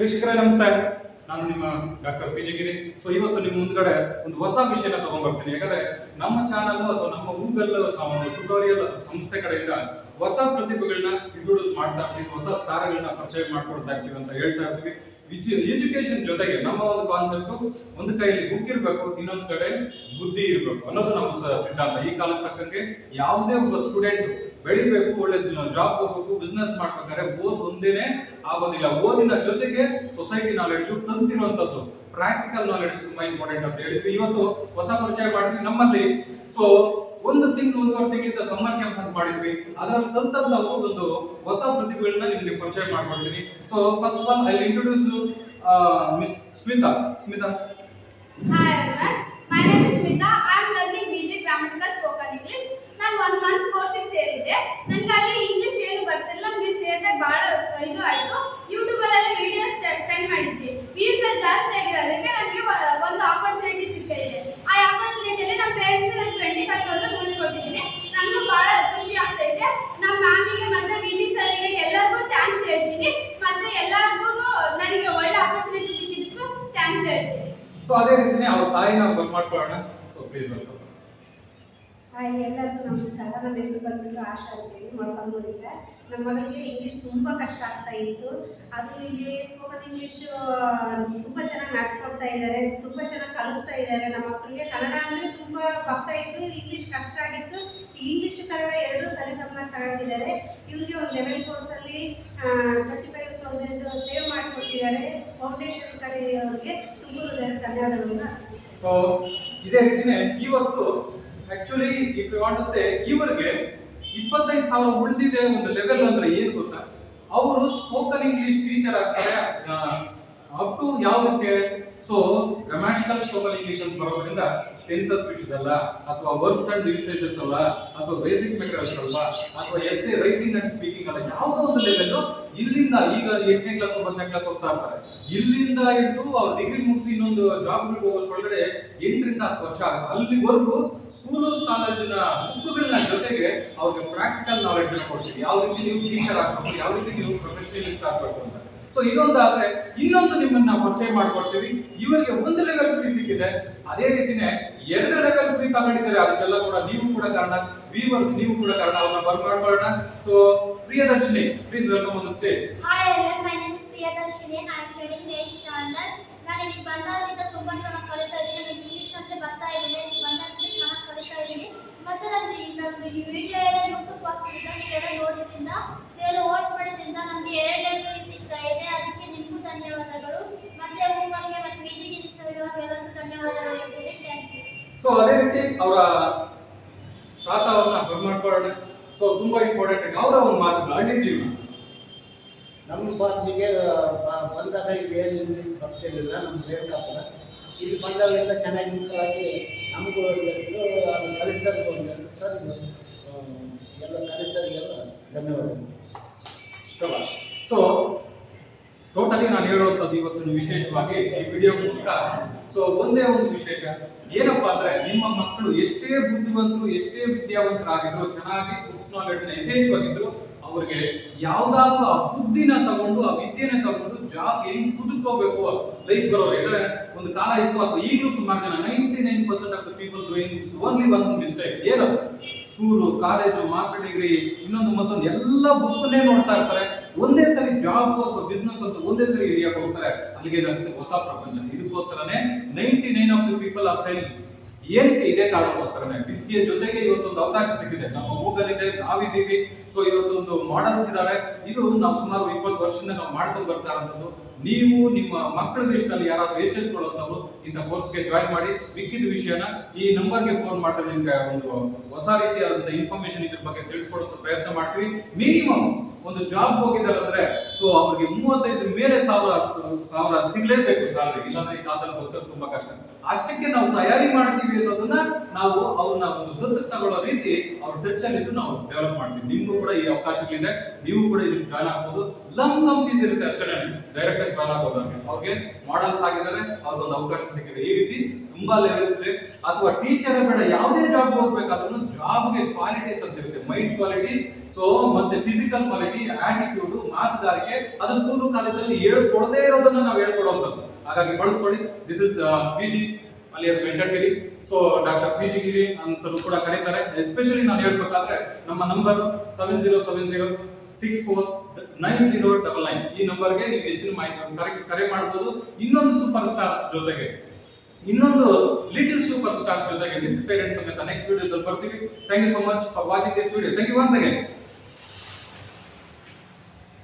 ವೀಕ್ಷಕರೇ, ನಮಸ್ತೆ. ನಾನು ನಿಮ್ಮ ಡಾಕ್ಟರ್ ಪಿ ಗಿರಿ. ಸೊ ಇವತ್ತು ನಿಮ್ಮ ಮುಂದ್ಗಡೆ ಒಂದು ಹೊಸ ವಿಷಯನ ತಗೊಂಡ್ಬರ್ತೀನಿ ಯಾಕಂದ್ರೆ ನಮ್ಮ ಚಾನಲ್ ಅಥವಾ ನಮ್ಮ ಗೂಗಲ್ ಟ್ಯುಟೋರಿಯಲ್ ಸಂಸ್ಥೆ ಕಡೆಯಿಂದ ಹೊಸ ಪ್ರತಿಭೆಗಳನ್ನ ಇಂಟ್ರೊಡ್ಯೂಸ್ ಮಾಡ್ತಾ ಇರ್ತೀವಿ, ಹೊಸ ಸ್ಟಾರ್ಗಳನ್ನ ಪರಿಚಯ ಮಾಡ್ಕೊಡ್ತಾ ಇರ್ತೀವಿ ಅಂತ ಹೇಳ್ತಾ ಇರ್ತೀವಿ. ಎಜುಕೇಶನ್ ಜೊತೆಗೆ ನಮ್ಮ ಒಂದು ಕಾನ್ಸೆಪ್ಟ್ ಒಂದು ಕೈಯಲ್ಲಿ ಬುಕ್ ಇರಬೇಕು, ಇನ್ನೊಂದು ಕಡೆ ಬುದ್ಧಿ ಇರಬೇಕು ಅನ್ನೋದು ನಮ್ಮ ಸಿದ್ಧಾಂತ. ಈ ಕಾಲಕ್ಕೆ ತಕ್ಕಂಗೆ ಯಾವುದೇ ಒಬ್ಬ ಸ್ಟೂಡೆಂಟ್ ಬೆಳಿಬೇಕು, ಒಳ್ಳೆ ಜಾಬ್ ಹೋಗ್ಬೇಕು ಬಿಸ್ನೆಸ್ ಮಾಡ್ಬೇಕಾದ್ರೆ ಓದ್ ಒಂದೇನೆ ಆಗೋದಿಲ್ಲ. ಓದಿನ ಜೊತೆಗೆ ಸೊಸೈಟಿ ನಾಲೆಡ್ಜು ತಂತಿರುವಂತದ್ದು ಪ್ರಾಕ್ಟಿಕಲ್ ನಾಲೆಡ್ಜ್ ತುಂಬಾ ಇಂಪಾರ್ಟೆಂಟ್ ಅಂತ ಹೇಳಿದ್ವಿ ಇವತ್ತು ಹೊಸ ಪರಿಚಯ ಮಾಡಿದ್ವಿ ನಮ್ಮಲ್ಲಿ. ಸೊ ಒಂದು ತಿಂಗಳು ಒಂದೂವರೆ ತಿಂಗಳಿಂದ ಸಮ್ಮರ್ ಕ್ಯಾಂಪ್ ಅಂತ ಮಾಡಿದ್ವಿ. ಅದರಲ್ಲಿ ನಾವು ಒಂದು ಹೊಸ ಪ್ರತಿಭೆಗಳನ್ನ ನಿಮಗೆ ಪರಿಚಯ ಮಾಡ್ಕೊಡ್ತೀನಿ. So first of all I introduce miss Smita Smita Hi everyone, my name is Smita. I am learning BJ Grammatical Spoken English. ನಾನು ಒನ್ ಮಂತ್ ಕೋರ್ಸಿಗೆ ಸೇರಿದ್ದೆ ನನಗೆ ಅಲ್ಲಿ ಇಂಗ್ಲಿಷ್ ಏನು ಬರ್ತಿಲ್ಲ ನಮಗೆ ಸೇರಿದಾಗ ಭಾಳ ಇದು ಆಯಿತು ಯೂಟ್ಯೂಬಲ್ಲಿ ವಿಡಿಯೋಸ್ ಸೆಂಡ್ ಮಾಡಿದ್ವಿ ವ್ಯೂಸ್ ಅಲ್ಲಿ ಜಾಸ್ತಿ ಆಗಿರೋದಕ್ಕೆ ನನಗೆ ಒಂದು ಆಪರ್ಚುನಿಟಿ ಸಿಗ್ತಾಯಿದೆ ಆ ಆಪರ್ಚುನಿಟಿಯಲ್ಲಿ ನಮ್ಮ ಪೇರೆಂಟ್ಸ್ಗೆ ನಾನು ಟ್ವೆಂಟಿ ಫೈವ್ ತೌಸಂಡ್ ಉಳಿಸ್ಕೊಟ್ಟಿದ್ದೀನಿ ನನಗೂ ಭಾಳ ಖುಷಿ ಆಗ್ತೈತೆ ನಮ್ಮ ಮ್ಯಾಮಿಗೆ ಮತ್ತು ವಿ ಜಿ ಸರಿಗೆ ಎಲ್ಲರಿಗೂ ಥ್ಯಾಂಕ್ಸ್ ಹೇಳ್ತೀನಿ ಮತ್ತು ಎಲ್ಲರಿಗೂ ನನಗೆ ಒಳ್ಳೆ ಆಪರ್ಚುನಿಟಿ ಸಿಕ್ಕಿದ್ದಕ್ಕೂ ಥ್ಯಾಂಕ್ಸ್ ಹೇಳ್ತೀನಿ ಸೊ ಅದೇ ರೀತಿನೇ ಅವ್ರ ತಾಯಿನ ಬಂದ್ ಮಾಡ್ಕೊಳ್ಳೋಣ. ಸೊ ಪ್ಲೀಸ್ ವೆಲ್ಕಮ್ ಹಾಯ್ ಎಲ್ಲರಿಗೂ ನಮಸ್ಕಾರ. ನನ್ನ ಹೆಸರು ಬಂದ್ಬಿಟ್ಟು ಆಶಾ ಅಂತೇಳಿ ಮೊಳಕಾಲ್ಮೂರಿಂದ ನಮ್ಮ ಮಗಳಿಗೆ ಇಂಗ್ಲೀಷ್ ತುಂಬ ಕಷ್ಟ ಆಗ್ತಾ ಇತ್ತು. ಅದು ಇಲ್ಲಿ ಸ್ಪೋಕನ್ ಇಂಗ್ಲೀಷು ತುಂಬ ಚೆನ್ನಾಗಿ ನಡೆಸ್ಕೊಡ್ತಾ ಇದ್ದಾರೆ, ತುಂಬ ಚೆನ್ನಾಗಿ ಕಲಿಸ್ತಾ ಇದ್ದಾರೆ. ನಮ್ಮ ಮಕ್ಕಳಿಗೆ ಕನ್ನಡ ಅಂದರೆ ತುಂಬ ಬರ್ತಾ ಇತ್ತು ಇಂಗ್ಲೀಷ್ ಕಷ್ಟ ಆಗಿತ್ತು. ಇಂಗ್ಲೀಷ್ ಕನ್ನಡ ಎರಡೂ ಸರಿ ಸಮನಾಗಿ ತಗೊಂಡಿದ್ದಾರೆ. ಇವರಿಗೆ ಒಂದು ಲೆವೆಲ್ ಕೋರ್ಸಲ್ಲಿ ಟ್ವೆಂಟಿ ಫೈವ್ ತೌಸಂಡ್ ಸೇವ್ ಮಾಡಿಕೊಟ್ಟಿದ್ದಾರೆ. ಫೌಂಡೇಶನ್ ಕಡೆಯವರಿಗೆ ತುಂಬ ಧನ್ಯವಾದಗಳನ್ನು. ಸೊ ಇದೇ ರೀತಿನೇ ಇವತ್ತು actually if you want to say ಇವರಿಗೆ ಇಪ್ಪತ್ತೈದು ಸಾವಿರ ಉಳಿದಿದೆ ಒಂದು ಲೆವೆಲ್ ಅಂದ್ರೆ ಏನು ಗೊತ್ತಾ? ಅವರು ಸ್ಪೋಕನ್ ಇಂಗ್ಲಿಷ್ ಟೀಚರ್ ಆಗ್ತಾರೆ ಅಪ್ ಟು ಯಾವುದಕ್ಕೆ? ಸೊ ಗ್ರಾಮ್ಯಾಟಿಕಲ್ ಸ್ಪೋಕನ್ ಇಂಗ್ಲಿಷ್ ಅಂತ ಬರೋದ್ರಿಂದ ಟೆನ್ಸಸ್ ವಿಷಯದಲ್ಲ, ಅಥವಾ ವರ್ಬ್ಸ್ ಅಂಡ್ ಯೂಸೇಜಸ್ ಅಲ್ಲ, ಅಥವಾ ಬೇಸಿಕ್ ಮೆಟೀರಿಯಲ್ಸ್ ಅಲ್ಲ, ಅಥವಾ S A writing and speaking ಅಲ್ಲ, ಯಾವುದೋ ಒಂದು ಲೆವೆಲ್ ಈಗ ಎಂಟನೇ ಕ್ಲಾಸ್ ಒಂಬತ್ತನೇ ಕ್ಲಾಸ್ ಹೋಗ್ತಾ ಇರ್ತಾರೆ. ಇಲ್ಲಿಂದ ಹಿಡಿದು ಅವ್ರು ಡಿಗ್ರಿ ಮುಗಿಸಿ ಇನ್ನೊಂದು ಜಾಬ್ಗಳಿಗೆ ಹೋಗೋಷ್ಟೊಳಗಡೆ ಎಂಟರಿಂದ ಹತ್ತು ವರ್ಷ ಆಗುತ್ತೆ. ಅಲ್ಲಿವರೆಗೂ ಸ್ಕೂಲು ಕಾಲೇಜಿನ ಬುಕ್ಗಳನ್ನ ಜೊತೆಗೆ ಅವ್ರಿಗೆ ಪ್ರಾಕ್ಟಿಕಲ್ ನಾಲೆಡ್ಜ್ ಕೊಡ್ತೀವಿ. ಯಾವ ರೀತಿ ನೀವು ಟೀಚರ್ ಆಗ್ಬೇಕು, ಯಾವ ರೀತಿ ನೀವು ಪ್ರೊಫೆಷನಲಿಸ್ಟ್ ಆಗ್ಬೇಕು ಅಂತ. ಸೊ ಇದೊಂದಾದ್ರೆ ಇನ್ನೊಂದು ನಿಮ್ಮನ್ನ ಪರಿಚಯ ಮಾಡ್ಕೊಡ್ತೀವಿ ಇವರಿಗೆ ಒಂದು ಲೆವೆಲ್ ಫ್ರೀ ಸಿಕ್ಕಿದೆ. ಅದೇ ರೀತಿನೇ ಎರಡು ಲೆವೆಲ್ ಫ್ರೀ ತಗೊಂಡಿದ್ದಾರೆ, ಅದಕ್ಕೆಲ್ಲ ಕೂಡ ನೀವು ಕೂಡ ಕಾರಣ. ವೀವರ್ಸ್ ನೀವು ಕೂಡ ಕಾರಣ. ಅವ್ರನ್ನ ಬರ್ಮಾಡ್ಕೊಳ್ಳೋಣ so Priyadarshini please welcome on the stage hi standard. ನಾನು ಬರ್ತಾ ಇದ್ದೀನಿ. ಈ ವಿಡಿಯೋ ಎಲ್ಲ ಯೂಟ್ಯೂಬ್ ಹಾಕ್ತಿದ್ದ ನೀವೆಲ್ಲ ನೋಡಿದ್ರಿಂದ ನೀವೆಲ್ಲ ವೋಟ್ ಮಾಡಿದ್ರಿಂದ ನಮಗೆ ಎರಡು ಫ್ರೀ ಸಿಗ್ತಾ ಇದೆ. ಅದಕ್ಕೆ ನಿಮಗೂ ಧನ್ಯವಾದಗಳು. ಮತ್ತೆ ಗೂಗಲ್ಗೆ ಮತ್ತು ವಿ ಜಿಗೆ ಎಲ್ಲರಿಗೂ ಧನ್ಯವಾದಗಳು ಹೇಳ್ತೀನಿ. ಥ್ಯಾಂಕ್ ಯು ಸೊ ಅದೇ ರೀತಿ ಅವರ ತಾತ ಅವ್ರನ್ನ ಬರ್ಮಾಡ್ಕೊಳ್ಳೋಣ ಸೊ ತುಂಬಾ ಇಂಪಾರ್ಟೆಂಟ್ ಅವರ ಒಂದು ಮಾತು ಹಳ್ಳಿ ಜೀವನ. ನಮ್ಮ ಬಾಗಿಲಿಗೆ ಬಂದಾಗ ಇಲ್ಲಿ ಏನು ಇಂಗ್ಲೀಷ್ ಬರ್ತಿರ್ಲಿಲ್ಲ ನಮ್ಮ ರೇಣುಕಾಪುರ ಇಲ್ಲಿ ಬಂದಾಗಲೆಲ್ಲ ಚೆನ್ನಾಗಿ ಮುಖ್ಯವಾಗಿ ಆಗಿ ನಮಗೂ ಒಂದು ಹೆಸರು ಅದು ಕಲಿಸೋದಕ್ಕೆ ಒಂದು ಹೆಸರು ತಂದು. ಧನ್ಯವಾದಗಳು. ಸೊ ಟೋಟಲಿ ನಾನು ಹೇಳುವಂಥದ್ದು ಇವತ್ತು ವಿಶೇಷವಾಗಿ ಈ ವಿಡಿಯೋ ಮೂಲಕ. ಸೊ ಒಂದೇ ಒಂದು ವಿಶೇಷ. ಏನಪ್ಪಾ ಅಂದ್ರೆ ನಿಮ್ಮ ಮಕ್ಕಳು ಎಷ್ಟೇ ಬುದ್ಧಿವಂತರು, ಎಷ್ಟೇ ವಿದ್ಯಾವಂತರಾಗಿದ್ರು, ಚೆನ್ನಾಗಿ ಬುಕ್ಸ್ ನಾಲೆಡ್ನ ಯಥೇಚ್ಛವಾಗಿದ್ರು, ಅವ್ರಿಗೆ ಯಾವ್ದಾದ್ರು ಆ ಬುದ್ಧಿನ ತಗೊಂಡು, ಆ ವಿದ್ಯೆನ ತಗೊಂಡು ಜಾಬ್ ಹೆಂಗ್ ಕುದುಕೋಬೇಕು ಲೈಫ್ ಬರೋ ಯಾಕಂದ್ರೆ ಒಂದು ಕಾಲ ಇತ್ತು, ಅಥವಾ ಈಗಲೂ ಸುಮಾರು ಜನ ninety nine percent of the people doing only one mistake ಏನದು? ಸ್ಕೂಲು ಕಾಲೇಜು ಮಾಸ್ಟರ್ ಡಿಗ್ರಿ ಇನ್ನೊಂದು ಮತ್ತೊಂದು ಎಲ್ಲ ಬುಕ್ನೇ ನೋಡ್ತಾ ಇರ್ತಾರೆ. ಒಂದೇ ಸರಿ ಜಾಬ್ ಅಥವಾ ಬಿಸ್ನೆಸ್ ಅಂತ ಒಂದೇ ಸರಿ ಹಿಡಿಯಕ್ಕೆ ಹೋಗ್ತಾರೆ. ಅಲ್ಲಿಗೆ ಏನಾಗುತ್ತೆ? ಹೊಸ ಪ್ರಪಂಚ. ಇದಕ್ಕೋಸ್ಕರನೇ ninety nine of the people are fail ಏನಕ್ಕೆ ಇದೇ ಕಾರಣಕ್ಕೋಸ್ಕರನೇ ವಿದ್ಯೆ ಜೊತೆಗೆ ಇವತ್ತೊಂದು ಅವಕಾಶ ಸಿಕ್ಕಿದೆ. ನಮ್ಮ ಗೂಗಲ್ ಇದೆ ನಾವಿದ್ದೀವಿ ಸೊ ಇವತ್ತೊಂದು ಮಾಡೆಲ್ಸ್ ಇದ್ದಾರೆ. ಇದು ನಾವು ಸುಮಾರು ಇಪ್ಪತ್ತು ವರ್ಷದಿಂದ ನಾವು ಮಾಡ್ಕೊಂಡು ಬರ್ತಾ ಇರೋಂಥದ್ದು. ನೀವು ನಿಮ್ಮ ಮಕ್ಕಳ ವಿಷಯದಲ್ಲಿ ಯಾರಾದ್ರೂ ಎಚ್ಚೆತ್ಕೊಳ್ಳೋಂಥವ್ರು ಇಂಥ ಕೋರ್ಸ್ಗೆ ಜಾಯಿನ್ ಮಾಡಿ. ಮಿಕ್ಕಿದ ವಿಷಯನ ಈ ನಂಬರ್ಗೆ ಫೋನ್ ಮಾಡಿದ್ರೆ ನಿಮಗೆ ಒಂದು ಹೊಸ ರೀತಿಯಾದಂಥ ಇನ್ಫಾರ್ಮೇಶನ್ ಇದ್ರ ಬಗ್ಗೆ ತಿಳಿಸ್ಕೊಡೋಂಥ ಪ್ರಯತ್ನ ಮಾಡ್ತೀವಿ. ಮಿನಿಮಮ್ ಒಂದು ಜಾಬ್ ಹೋಗಿದ್ದಾರೆ ಸೊ ಅವ್ರಿಗೆ ಮೂವತ್ತೈದು ಮೇಲೆ ಸಾವಿರ ಸಾವಿರ ಸಿಗ್ಲೇಬೇಕು ಸ್ಯಾಲರಿ ಇಲ್ಲಾಂದ್ರೆ ಈ ಕಾಲದಲ್ಲಿ ಬದುಕೋದು ತುಂಬಾ ಕಷ್ಟ. ಅಷ್ಟಕ್ಕೆ ನಾವು ತಯಾರಿ ಮಾಡ್ತೀವಿ ಅನ್ನೋದನ್ನ ನಾವು ಅವ್ರನ್ನ ಒಂದು ದತ್ತು ತಗೊಳ್ಳೋ ರೀತಿ ಅವ್ರ ಟಚ್ ಅಲ್ಲಿ ನಾವು ಡೆವಲಪ್ ಮಾಡ್ತೀವಿ. ನಿಮ್ಗೂ ಕೂಡ ಈ ಅವಕಾಶಗಳಿದೆ, ನೀವು ಕೂಡ ಇದಕ್ಕೆ ಜಾಯ್ನ್ ಆಗ್ಬೋದು. ಲಮ್ ಸಮ್ ಫೀಸ್ ಇರುತ್ತೆ ಅಷ್ಟೇ ಡೈರೆಕ್ಟ್ ಆಗಿ ಜಾಯ್ನ್ ಆಗೋದು ಅವ್ರಿಗೆ ಮಾಡಲ್ಸ್ ಆಗಿದ್ದಾರೆ, ಅವ್ರಿಗೊಂದು ಅವಕಾಶ ಸಿಕ್ಕಿದೆ. ಈ ರೀತಿ ತುಂಬಾ ಲೆವೆಲ್ಸ್ ಇದೆ. ಅಥವಾ ಟೀಚರ್ ಬೇಡ, ಯಾವುದೇ ಜಾಬ್ ಹೋಗ್ಬೇಕಾದ್ರೂ ಜಾಬ್ಗೆ ಕ್ವಾಲಿಟೀಸ್ ಅಂತ ಇರುತ್ತೆ ಮೈಂಡ್ ಕ್ವಾಲಿಟಿ ಸೊ ಮತ್ತೆ ಫಿಸಿಕಲ್ ಕ್ವಾಲಿಟಿ ಆಟಿಟ್ಯೂಡ್ ಮಾತುಗಾರಿಕೆ ಅದು ಸ್ಕೂಲು ಕಾಲೇಜಲ್ಲಿ ಹೇಳ್ಕೊಡದೇ ಇರೋದನ್ನ ನಾವು ಹೇಳ್ಕೊಡುವಂಥದ್ದು. ಹಾಗಾಗಿ ಬಳಸ್ಕೊಳ್ಳಿ. ದಿಸ್ ಇಸ್ ಪಿ ಜಿ ಅಲ್ಲಿ S Venkatagiri so doctor P G Giri ಅಂತಲೂ ಕೂಡ ಕರೀತಾರೆ. ಎಸ್ಪೆಷಲಿ ನಾನು ಹೇಳ್ಬೇಕಾದ್ರೆ, ನಮ್ಮ number seven zero seven zero six four nine zero double nine ಈ ನಂಬರ್ಗೆ ನೀವು ಹೆಚ್ಚಿನ ಮಾಹಿತಿ ಕರೆ ಕರೆ ಮಾಡ್ಬೋದು. ಇನ್ನೊಂದು ಸೂಪರ್ ಸ್ಟಾರ್ಸ್ ಜೊತೆಗೆ. ಇನ್ನೊಂದು ಲಿಟಲ್ ಸೂಪರ್ ಸ್ಟಾರ್ಸ್ ಜೊತೆಗೆ ವಿತ್ ಪೇರೆಂಟ್ಸ್ ಸಮೇತ ನೆಕ್ಸ್ಟ್ ವಿಡಿಯೋದಲ್ಲಿ ಬರ್ತೀವಿ. Thank you so much for watching this video thank you once again